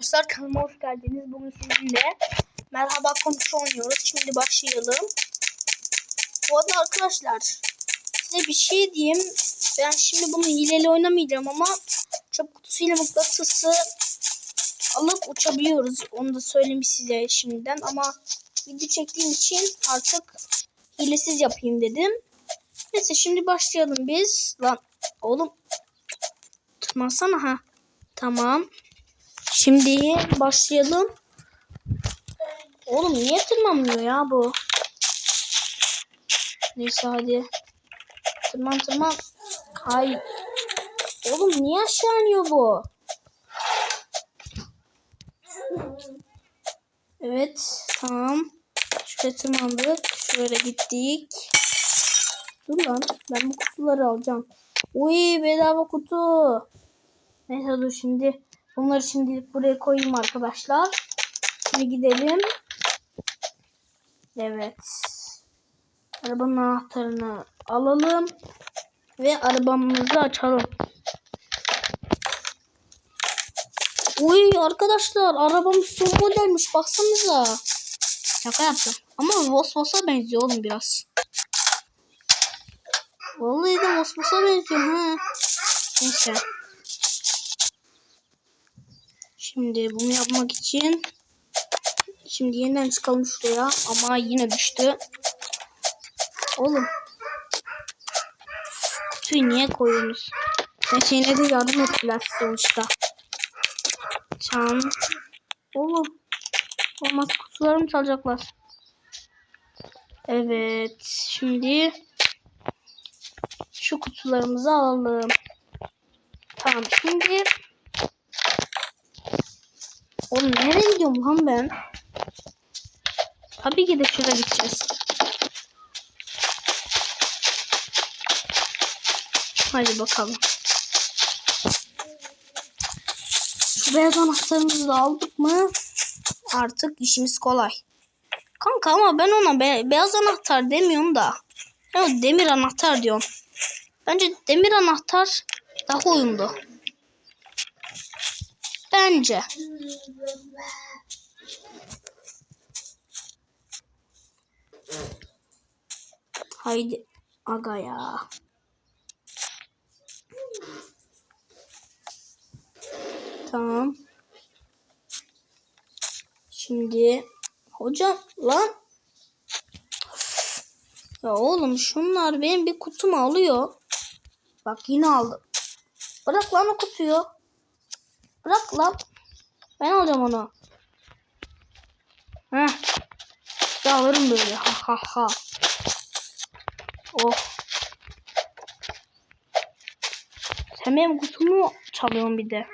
Arkadaşlar kanalıma hoş geldiniz. Bugün sizinle merhaba konusu oynuyoruz. Şimdi başlayalım. Bu arada arkadaşlar size bir şey diyeyim. Ben şimdi bunu hileli oynamayacağım ama çöp kutusuyla mıknatısı alıp uçabiliyoruz. Onu da söyleyeyim size şimdiden ama video çektiğim için artık hilesiz yapayım dedim. Neyse şimdi başlayalım biz. Lan oğlum tırmansana ha. Tamam. Şimdi başlayalım. Oğlum niye tırmanmıyor ya bu? Neyse hadi. Tırman tırman. Hay. Oğlum niye aşağı iniyor bu? Evet. Tamam. Şuraya tırmandık. Şöyle gittik. Dur lan. Ben bu kutuları alacağım. Uy bedava kutu. Neyse dur şimdi. Bunları şimdi buraya koyayım arkadaşlar. Şimdi gidelim. Evet. Arabanın anahtarını alalım. Ve arabamızı açalım. Uy arkadaşlar arabamız son modelmiş baksanıza. Şaka yaptım. Ama Vosvos'a benziyor oğlum biraz. Vallahi de Vosvos'a benziyor ha. Neyse. Şimdi bunu yapmak için şimdi yeniden çıkalım şuraya ama yine düştü. Oğlum. Kutuyu niye koyuyorsunuz? Neyse yine de yardım ettiler sonuçta. Çam. Oğlum. Olmaz kutularımı çalacaklar. Evet. Şimdi şu kutularımızı alalım. Tamam şimdi Oğlum nereye gidiyorum lan ben? Tabii ki de şuraya gideceğiz. Hadi bakalım. Şu beyaz anahtarımızı da aldık mı artık işimiz kolay. Kanka ama ben ona be beyaz anahtar demiyorum da. Ben demir anahtar diyorum. Bence demir anahtar daha uyumlu. Bence. Haydi aga ya. Tamam. Şimdi hocam lan ya oğlum şunlar benim bir kutumu alıyor. Bak yine aldım. Bırak lan o kutuyu. Bırak lan. Ben alacağım onu. Heh. İşte alırım böyle. Ha ha ha. Oh. Sen benim kutumu çalıyorsun bir de.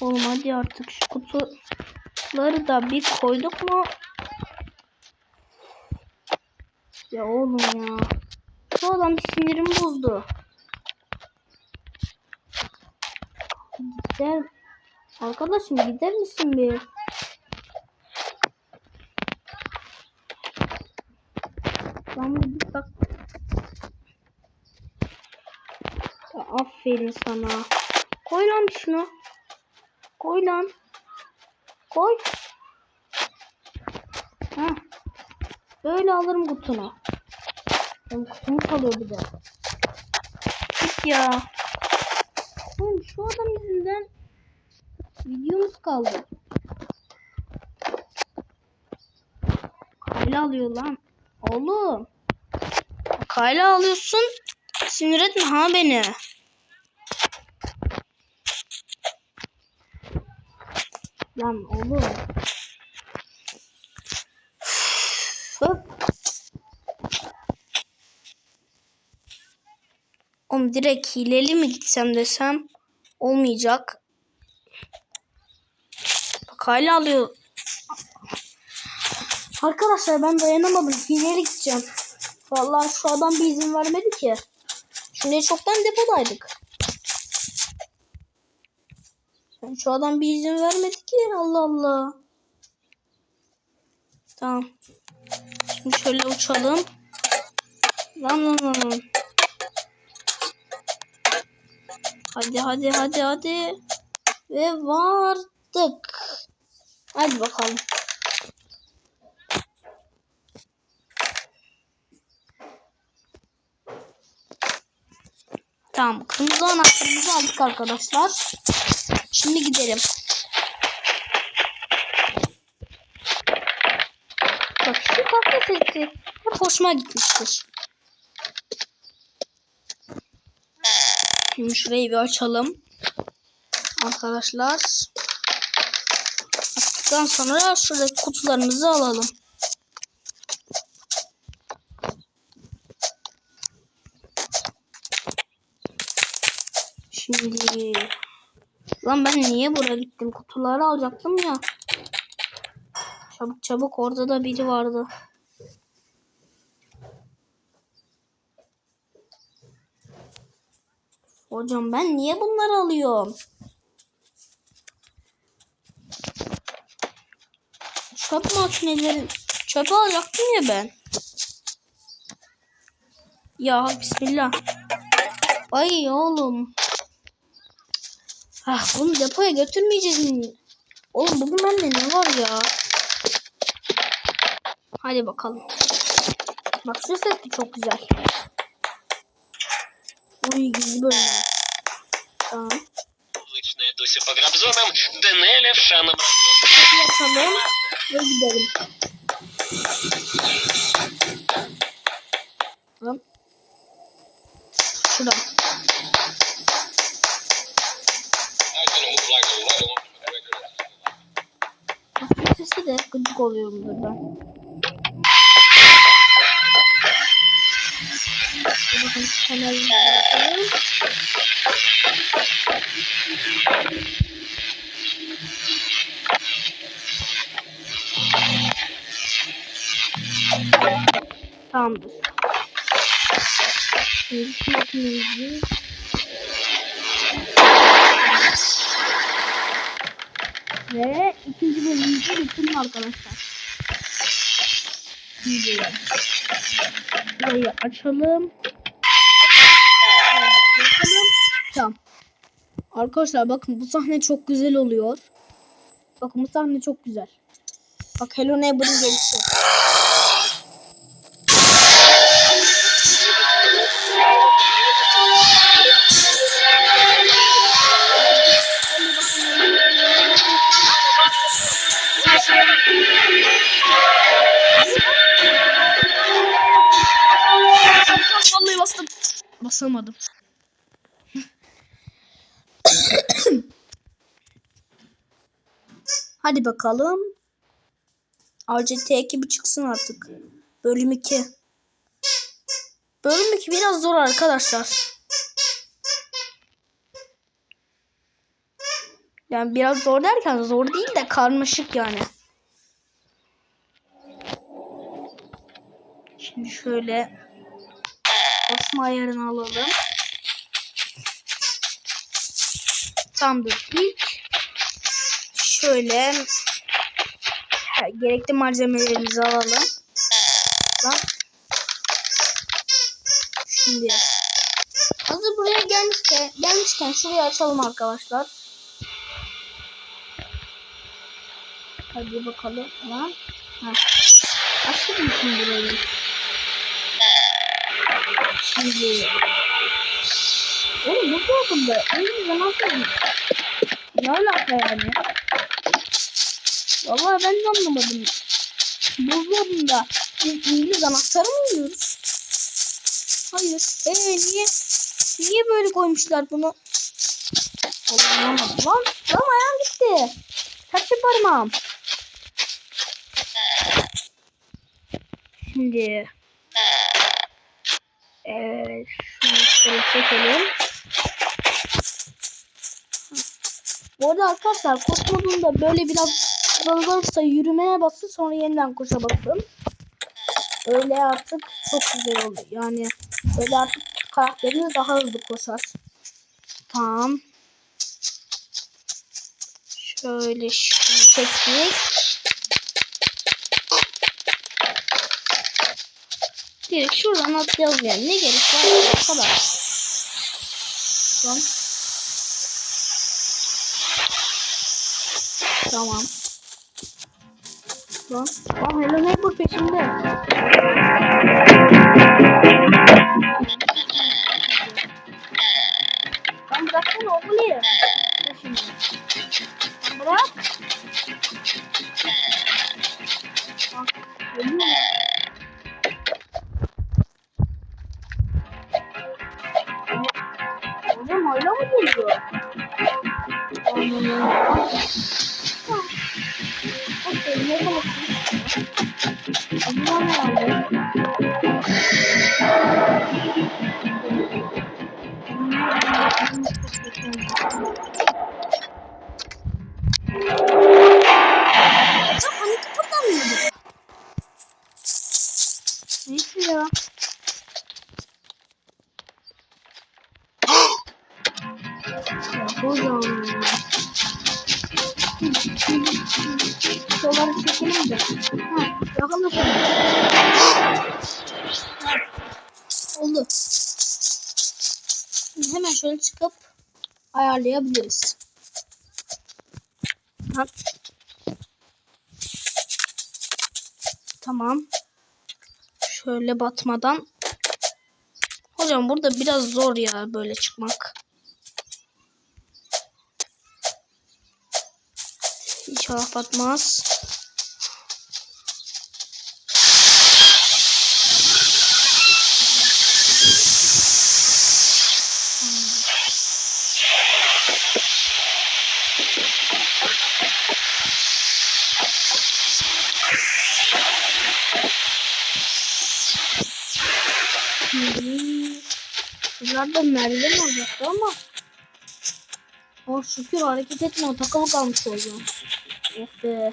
Oğlum hadi artık şu kutuları da bir koyduk mu? Ya oğlum ya. Adam bir sinirimi bozdu. Gider. Arkadaşım gider misin bir? Lan bir bak. Ya, aferin sana. Koy lan şunu. Koy lan. Koy. Heh. Böyle alırım kutunu. Benim kutumu çalıyor bir de. Git ya. Oğlum şu adam yüzünden videomuz kaldı. Kayla alıyor lan. Oğlum. Kayla alıyorsun. Sinir etme ha beni. Lan oğlum. Oğlum direkt hileli mi gitsem desem olmayacak. Bak hala alıyor. Arkadaşlar ben dayanamadım. Hileli gideceğim. Vallahi şu adam bir izin vermedi ki. Şimdi çoktan depodaydık. Şu adam bir izin vermedi ki. Allah Allah. Tamam. Şimdi şöyle uçalım. Lan lan lan. Hadi hadi hadi hadi. Ve vardık. Hadi bakalım. Tamam. Kırmızı anahtarımızı aldık arkadaşlar. Şimdi gidelim. Bak şu kahve sesi hep hoşuma gitmiştir. Şimdi şurayı bir açalım. Arkadaşlar. Açtıktan sonra şuradaki kutularımızı alalım. Şimdi Lan ben niye buraya gittim? Kutuları alacaktım ya. Çabuk çabuk orada da biri vardı. Hocam ben niye bunları alıyorum? Çöp makineleri çöpe alacaktım ya ben. Ya bismillah. Ay oğlum. Ah bunu depoya götürmeyeceğiz mi? Oğlum bugün bende ne var ya? Hadi bakalım. Bak şu ses de çok güzel. Uy gizli bölüm. Tamam. Уличная Дуся по грабзонам, Денеля в шаном Kapıyı açalım ve gidelim. Tamam. Şuradan. Bak bu sesi de gıcık oluyorum buradan. Kamerayı bakalım. Tamamdır. Şimdi ve ikinci bölümümüzü bitirdim arkadaşlar. Burayı açalım. Evet, yapalım. Tamam. Arkadaşlar bakın bu sahne çok güzel oluyor. Bakın bu sahne çok güzel. Bak Hello Neighbor'ın gelişi. Vallahi bastım. Basamadım. Hadi bakalım. ACT ekibi çıksın artık. Bölüm 2. Bölüm 2 biraz zor arkadaşlar. Yani biraz zor derken zor değil de karmaşık yani. Şimdi şöyle basma ayarını alalım. Tamamdır. İlk şöyle gerekli malzemelerimizi alalım. Şimdi hazır buraya gelmişken, gelmişken şurayı açalım arkadaşlar. Hadi bakalım. Lan. Ha. Açtık mı şimdi burayı? Şimdi. Oğlum bu korkumda. Öyle zaman sonra. Ne alaka yani? Vallahi ben de anlamadım. Buzdolabında biz İngiliz anahtarı mı yiyoruz? Hayır. Ee niye? Niye böyle koymuşlar bunu? Allah'ım. Lan, lan ayağım gitti. Kaçtı parmağım. Şimdi. Evet. Şunu çekelim. Bu arada arkadaşlar koş modunda böyle biraz kısalırsa yürümeye basın sonra yeniden koşa basın. Öyle artık çok güzel oluyor. Yani öyle artık karakteriniz daha hızlı koşar. Tamam. Şöyle şunu çektik. Direkt şuradan atlayalım yani. Ne gerek var? O kadar. Tamam. Tamam. Lan, lan Hello Neighbor peşimde. Lan bıraksana oğlum ya. Peşimde. Bırak. Bak, geliyor? Hocam hala mı geliyor? Anladım. Okey, ne balık? Hani. Şuraları çekelim de. Oldu. Hemen şöyle çıkıp ayarlayabiliriz. Tamam. Şöyle batmadan. Hocam burada biraz zor ya böyle çıkmak. İnşallah batmaz. Buralarda merdiven olacaktı ama. Oh şükür hareket etme o takılı kalmış oldu. Oh be.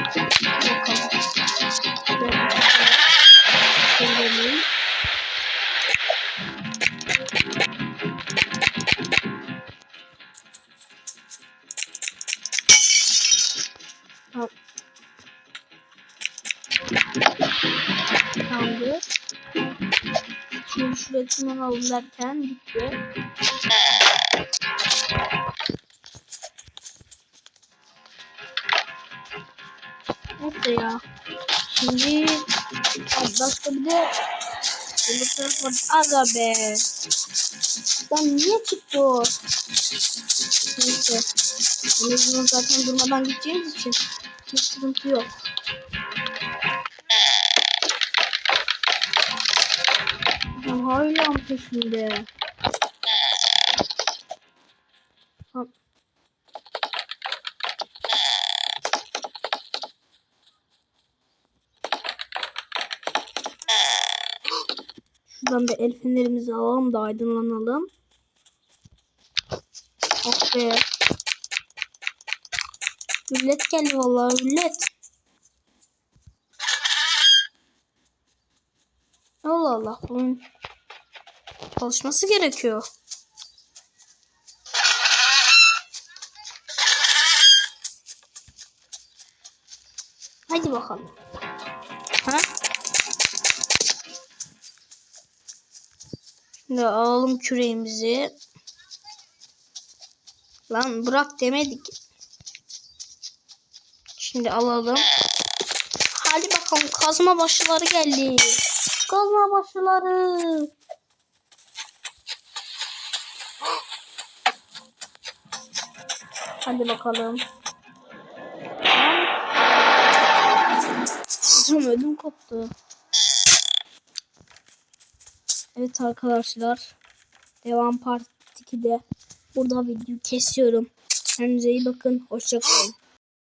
Bakalım. Derken gitti. Neyse ya. Şimdi başka bir de. Aga be. Lan niye çıktı o? Neyse. En azından zaten durmadan gideceğimiz için hiç sıkıntı yok. Adam hala peşinde? Şuradan bir el fenerimizi alalım da aydınlanalım. Oh be. Hüllet geldi vallahi hüllet. Allah Allah bunun çalışması gerekiyor. Hadi bakalım. Ha? Şimdi alalım küreğimizi. Lan bırak demedik. Şimdi alalım. Hadi bakalım kazma başları geldi. Kazma başları. Hadi bakalım. Hocam ödüm koptu. Evet arkadaşlar. Devam part 2'de. Burada videoyu kesiyorum. Kendinize iyi bakın. Hoşçakalın.